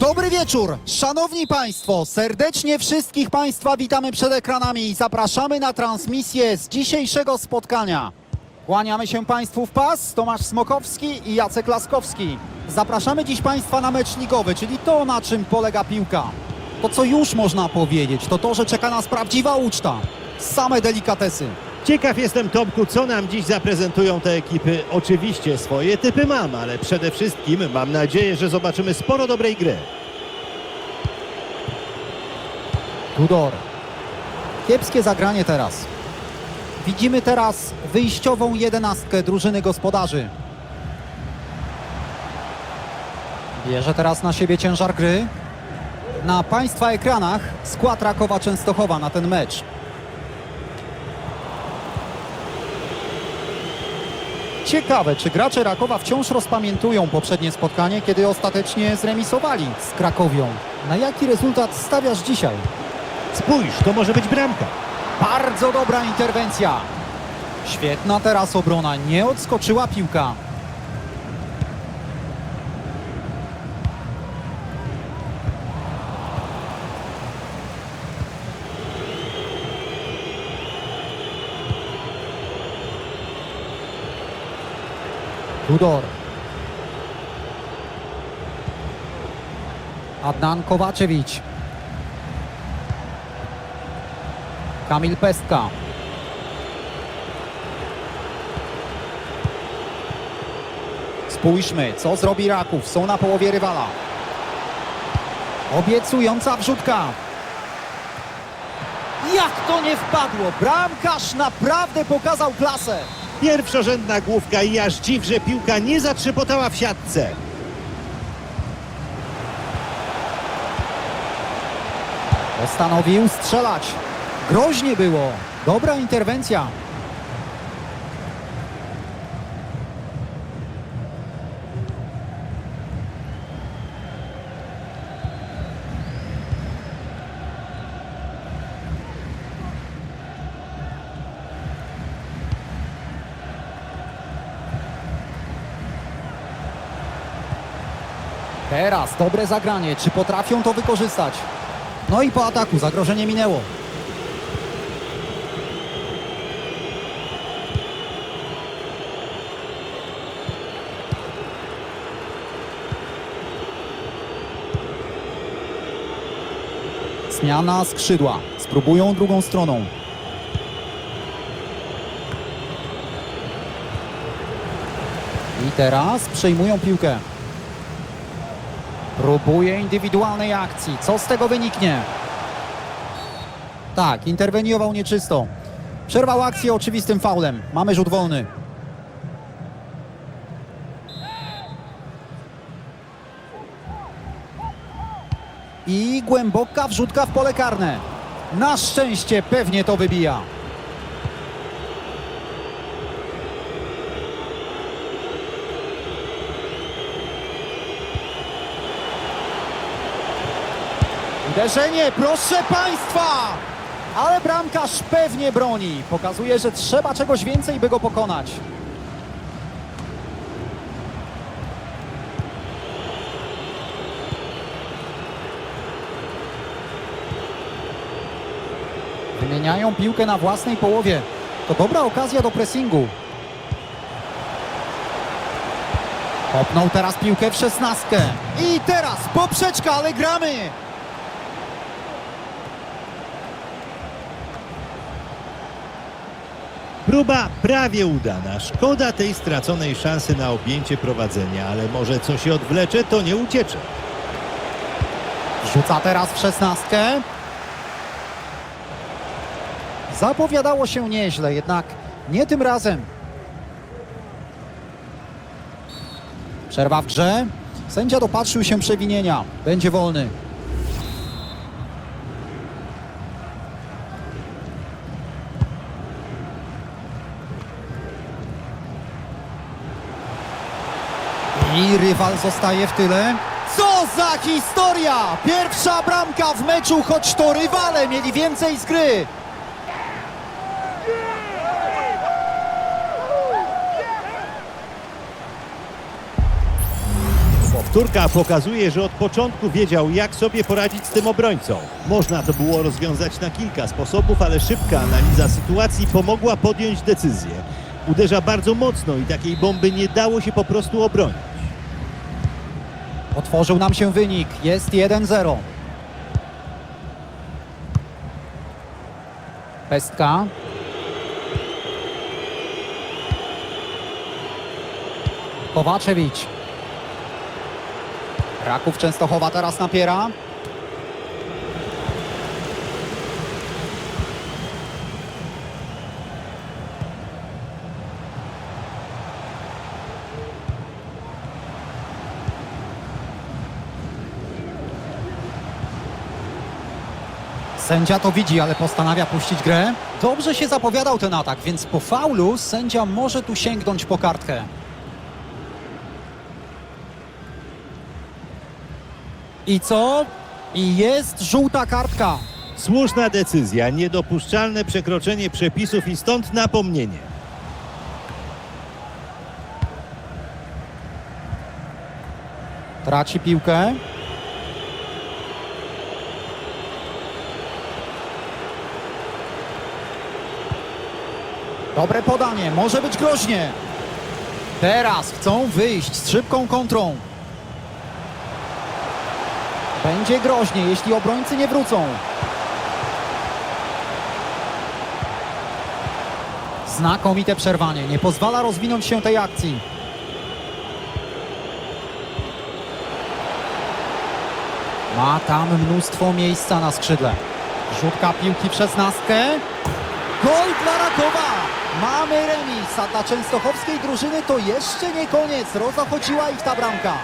Dobry wieczór, szanowni państwo, serdecznie wszystkich państwa witamy przed ekranami i zapraszamy na transmisję z dzisiejszego spotkania. Kłaniamy się państwu w pas, Tomasz Smokowski i Jacek Laskowski. Zapraszamy dziś państwa na mecz ligowy, czyli to na czym polega piłka. To co już można powiedzieć, to to, że czeka nas prawdziwa uczta. Same delikatesy. Ciekaw jestem, Tomku, co nam dziś zaprezentują te ekipy. Oczywiście swoje typy mam, ale przede wszystkim mam nadzieję, że zobaczymy sporo dobrej gry. Tudor. Kiepskie zagranie teraz. Widzimy teraz wyjściową jedenastkę drużyny gospodarzy. Bierze teraz na siebie ciężar gry. Na Państwa ekranach skład Rakowa Częstochowa na ten mecz. Ciekawe, czy gracze Rakowa wciąż rozpamiętują poprzednie spotkanie, kiedy ostatecznie zremisowali z Krakowią. Na jaki rezultat stawiasz dzisiaj? Spójrz, to może być bramka. Bardzo dobra interwencja. Świetna teraz obrona. Nie odskoczyła piłka. Tudor. Adnan Kowaczewicz. Kamil Pestka. Spójrzmy, co zrobi Raków. Są na połowie rywala. Obiecująca wrzutka. Jak to nie wpadło? Bramkarz naprawdę pokazał klasę. Pierwszorzędna główka i aż dziw, że piłka nie zatrzepotała w siatce. Postanowił strzelać. Groźnie było. Dobra interwencja. Teraz dobre zagranie. Czy potrafią to wykorzystać? No i po ataku zagrożenie minęło. Zmiana skrzydła. Spróbują drugą stroną. I teraz przejmują piłkę. Próbuje indywidualnej akcji. Co z tego wyniknie? Tak, interweniował nieczysto. Przerwał akcję oczywistym faulem. Mamy rzut wolny. I głęboka wrzutka w pole karne. Na szczęście pewnie to wybija. Uderzenie, proszę Państwa! Ale bramkarz pewnie broni. Pokazuje, że trzeba czegoś więcej, by go pokonać. Wymieniają piłkę na własnej połowie. To dobra okazja do pressingu. Popnął teraz piłkę w szesnastkę. I teraz poprzeczka, ale gramy! Próba prawie udana. Szkoda tej straconej szansy na objęcie prowadzenia, ale może co się odwlecze, to nie uciecze. Rzuca teraz w szesnastkę. Zapowiadało się nieźle, jednak nie tym razem. Przerwa w grze. Sędzia dopatrzył się przewinienia. Będzie wolny. I rywal zostaje w tyle. Co za historia! Pierwsza bramka w meczu, choć to rywale mieli więcej z gry. Powtórka pokazuje, że od początku wiedział, jak sobie poradzić z tym obrońcą. Można to było rozwiązać na kilka sposobów, ale szybka analiza sytuacji pomogła podjąć decyzję. Uderza bardzo mocno i takiej bomby nie dało się po prostu obronić. Otworzył nam się wynik. Jest 1-0. Pestka. Kowaczewicz. Raków Częstochowa teraz napiera. Sędzia to widzi, ale postanawia puścić grę. Dobrze się zapowiadał ten atak, więc po faulu sędzia może tu sięgnąć po kartkę. I co? I jest żółta kartka. Słuszna decyzja, niedopuszczalne przekroczenie przepisów i stąd napomnienie. Traci piłkę. Dobre podanie, może być groźnie. Teraz chcą wyjść z szybką kontrą. Będzie groźnie, jeśli obrońcy nie wrócą. Znakomite przerwanie, nie pozwala rozwinąć się tej akcji. Ma tam mnóstwo miejsca na skrzydle. Rzutka piłki przez nastkę. Gol dla Rakowa! Mamy remis, a dla częstochowskiej drużyny to jeszcze nie koniec. Rozochodziła ich ta bramka.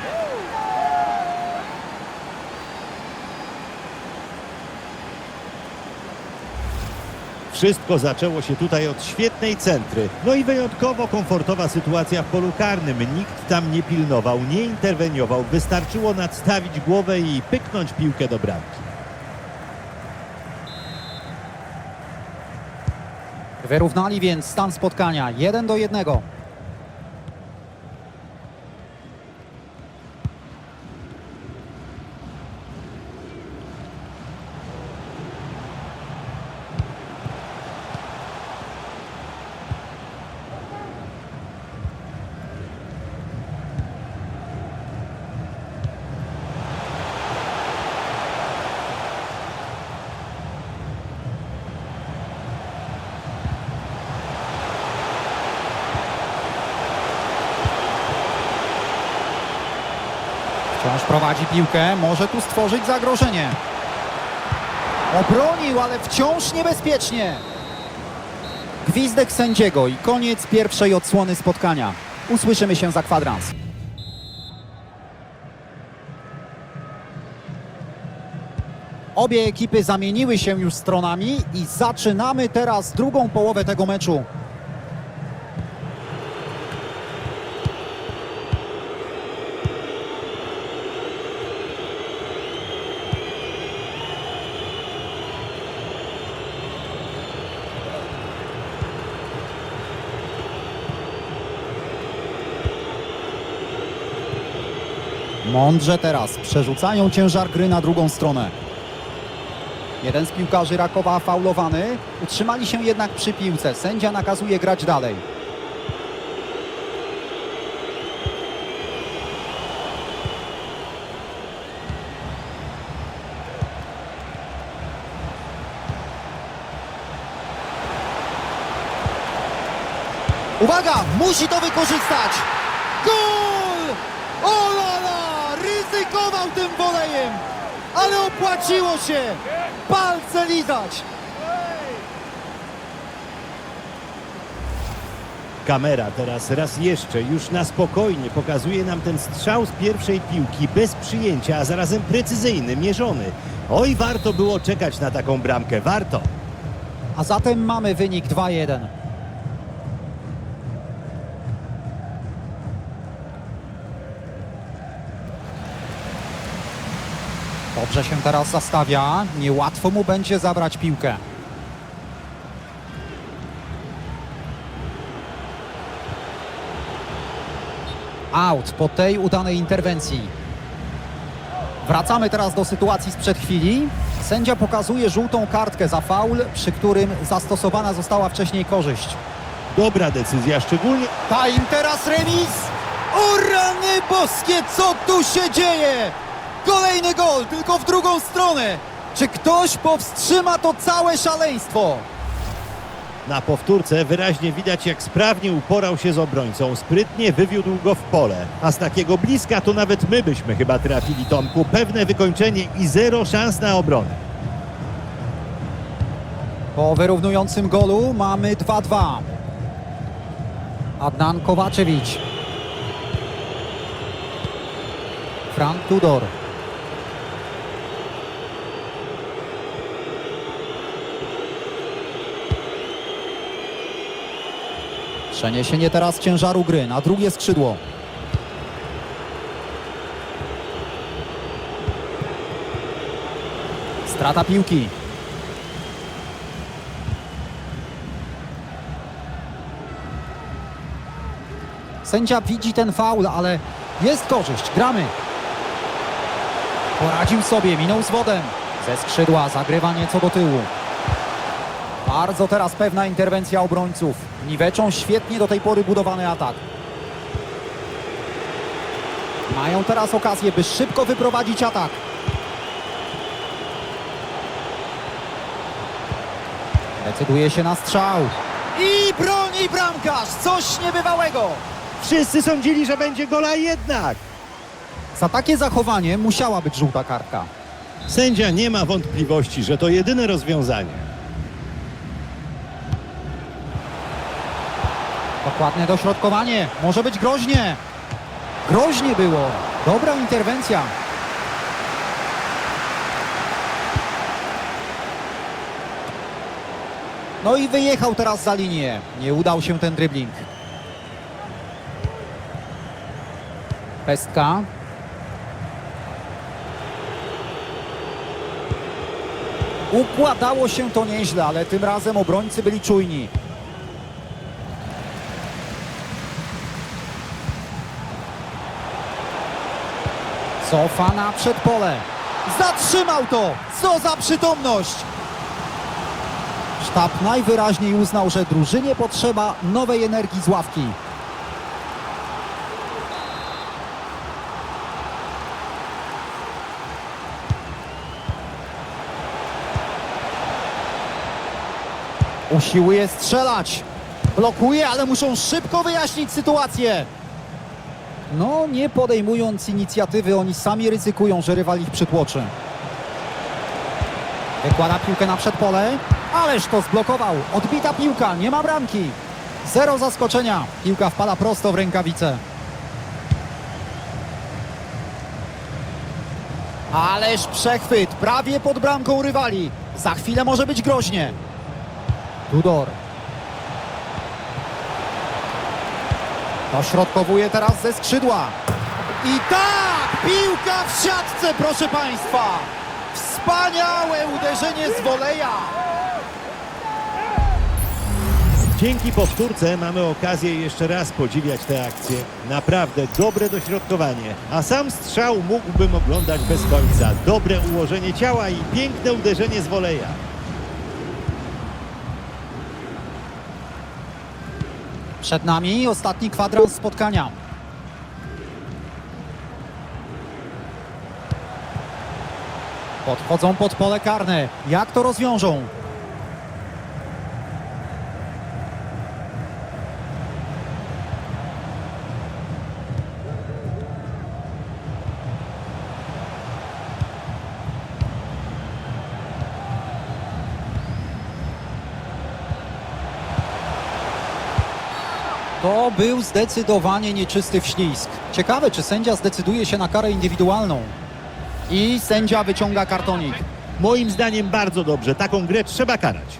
Wszystko zaczęło się tutaj od świetnej centry. No i wyjątkowo komfortowa sytuacja w polu karnym. Nikt tam nie pilnował, nie interweniował. Wystarczyło nadstawić głowę i pyknąć piłkę do bramki. Wyrównali więc stan spotkania 1 do 1. Wciąż prowadzi piłkę, może tu stworzyć zagrożenie. Obronił, ale wciąż niebezpiecznie. Gwizdek sędziego i koniec pierwszej odsłony spotkania. Usłyszymy się za kwadrans. Obie ekipy zamieniły się już stronami i zaczynamy teraz drugą połowę tego meczu. Mądrze teraz przerzucają ciężar gry na drugą stronę. Jeden z piłkarzy Rakowa faulowany. Utrzymali się jednak przy piłce. Sędzia nakazuje grać dalej. Uwaga! Musi to wykorzystać! Gol! Ryzykował tym wolejem! Ale opłaciło się! Palce lizać! Kamera teraz raz jeszcze, już na spokojnie pokazuje nam ten strzał z pierwszej piłki bez przyjęcia, a zarazem precyzyjny, mierzony. Oj, warto było czekać na taką bramkę, warto. A zatem mamy wynik 2-1. Dobrze się teraz zastawia. Niełatwo mu będzie zabrać piłkę. Out po tej udanej interwencji. Wracamy teraz do sytuacji sprzed chwili. Sędzia pokazuje żółtą kartkę za faul, przy którym zastosowana została wcześniej korzyść. Dobra decyzja, szczególnie Time teraz remis! O rany boskie, co tu się dzieje? Kolejny gol, tylko w drugą stronę. Czy ktoś powstrzyma to całe szaleństwo? na powtórce wyraźnie widać, jak sprawnie uporał się z obrońcą. Sprytnie wywiódł go w pole. A z takiego bliska to nawet my byśmy chyba trafili, Tomku. Pewne wykończenie i zero szans na obronę. Po wyrównującym golu mamy 2-2. Adnan Kowaczewicz. Frank Tudor. Przeniesienie teraz ciężaru gry na drugie skrzydło. Strata piłki. Sędzia widzi ten faul, ale jest korzyść. Gramy. Poradził sobie, minął z wodem. Ze skrzydła zagrywa nieco do tyłu. Bardzo teraz pewna interwencja obrońców. Niweczą świetnie do tej pory budowany atak. Mają teraz okazję, by szybko wyprowadzić atak. Decyduje się na strzał. I broni bramkarz! Coś niebywałego! Wszyscy sądzili, że będzie gola jednak. Za takie zachowanie musiała być żółta kartka. Sędzia nie ma wątpliwości, że to jedyne rozwiązanie. Dokładne dośrodkowanie. Może być groźnie. Groźnie było. Dobra interwencja. No i wyjechał teraz za linię. Nie udał się ten dribbling. Pestka. Układało się to nieźle, ale tym razem obrońcy byli czujni. Cofa na przedpole. Zatrzymał to! Co za przytomność! Sztab najwyraźniej uznał, że drużynie potrzeba nowej energii z ławki. Usiłuje strzelać. Blokuje, ale muszą szybko wyjaśnić sytuację. No, nie podejmując inicjatywy, oni sami ryzykują, że rywal ich przytłoczy. Wykłada piłkę na przedpole, ależ to zblokował. Odbita piłka, nie ma bramki. Zero zaskoczenia. Piłka wpada prosto w rękawicę. Ależ przechwyt, prawie pod bramką rywali. Za chwilę może być groźnie. Tudor. Dośrodkowuje teraz ze skrzydła. I tak! Piłka w siatce, proszę Państwa! Wspaniałe uderzenie z woleja! Dzięki powtórce mamy okazję jeszcze raz podziwiać tę akcję. Naprawdę dobre dośrodkowanie, a sam strzał mógłbym oglądać bez końca. Dobre ułożenie ciała i piękne uderzenie z woleja. Przed nami ostatni kwadrans spotkania. Podchodzą pod pole karne. Jak to rozwiążą? To był zdecydowanie nieczysty wślizg. Ciekawe, czy sędzia zdecyduje się na karę indywidualną. I sędzia wyciąga kartonik. Moim zdaniem bardzo dobrze. Taką grę trzeba karać.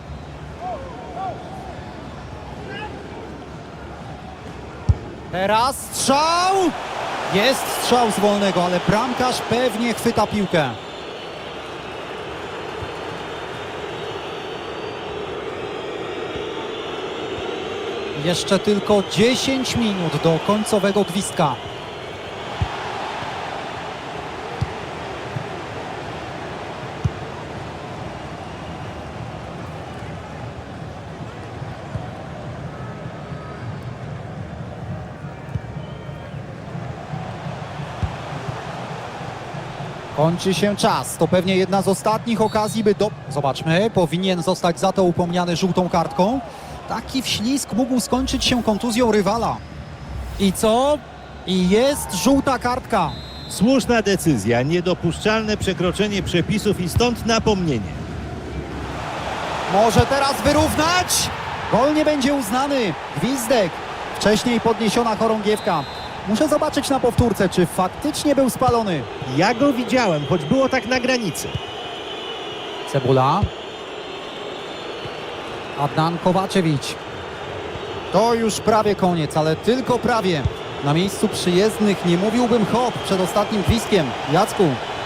Teraz strzał! Jest strzał z wolnego, ale bramkarz pewnie chwyta piłkę. Jeszcze tylko 10 minut do końcowego gwizdka. Kończy się czas. To pewnie jedna z ostatnich okazji, by do... Zobaczmy, powinien zostać za to upomniany żółtą kartką. Taki wślizg mógł skończyć się kontuzją rywala. I co? I jest żółta kartka. Słuszna decyzja, niedopuszczalne przekroczenie przepisów i stąd napomnienie. Może teraz wyrównać? Gol nie będzie uznany. Gwizdek. Wcześniej podniesiona chorągiewka. Muszę zobaczyć na powtórce, czy faktycznie był spalony. Ja go widziałem, choć było tak na granicy. Cebula. Adnan Kowaczewicz. To już prawie koniec, ale tylko prawie. Na miejscu przyjezdnych nie mówiłbym hop przed ostatnim gwizdkiem. Jacku,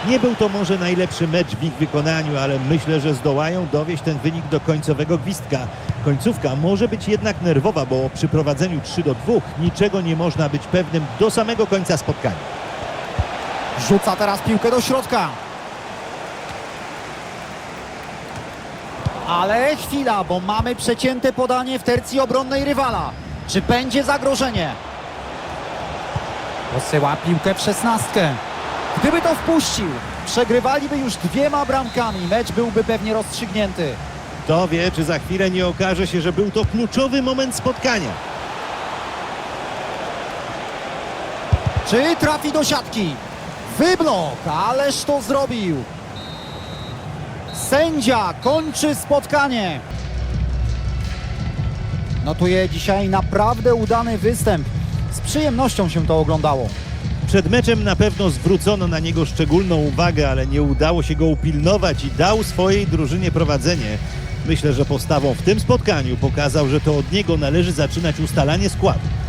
Nie był to może najlepszy mecz w ich wykonaniu, ale myślę, że zdołają dowieść ten wynik do końcowego gwizdka. Końcówka może być jednak nerwowa, bo przy prowadzeniu 3 do 2 niczego nie można być pewnym do samego końca spotkania. rzuca teraz piłkę do środka. Ale chwila, bo mamy przecięte podanie w tercji obronnej rywala. Czy będzie zagrożenie? Posyła piłkę w szesnastkę. Gdyby to wpuścił, przegrywaliby już dwiema bramkami. Mecz byłby pewnie rozstrzygnięty. Kto wie, czy za chwilę nie okaże się, że był to kluczowy moment spotkania. Czy trafi do siatki? Wyblok, ależ to zrobił. Sędzia kończy spotkanie. Notuję dzisiaj naprawdę udany występ. Z przyjemnością się to oglądało. Przed meczem na pewno zwrócono na niego szczególną uwagę, ale nie udało się go upilnować i dał swojej drużynie prowadzenie. Myślę, że postawą w tym spotkaniu pokazał, że to od niego należy zaczynać ustalanie składu.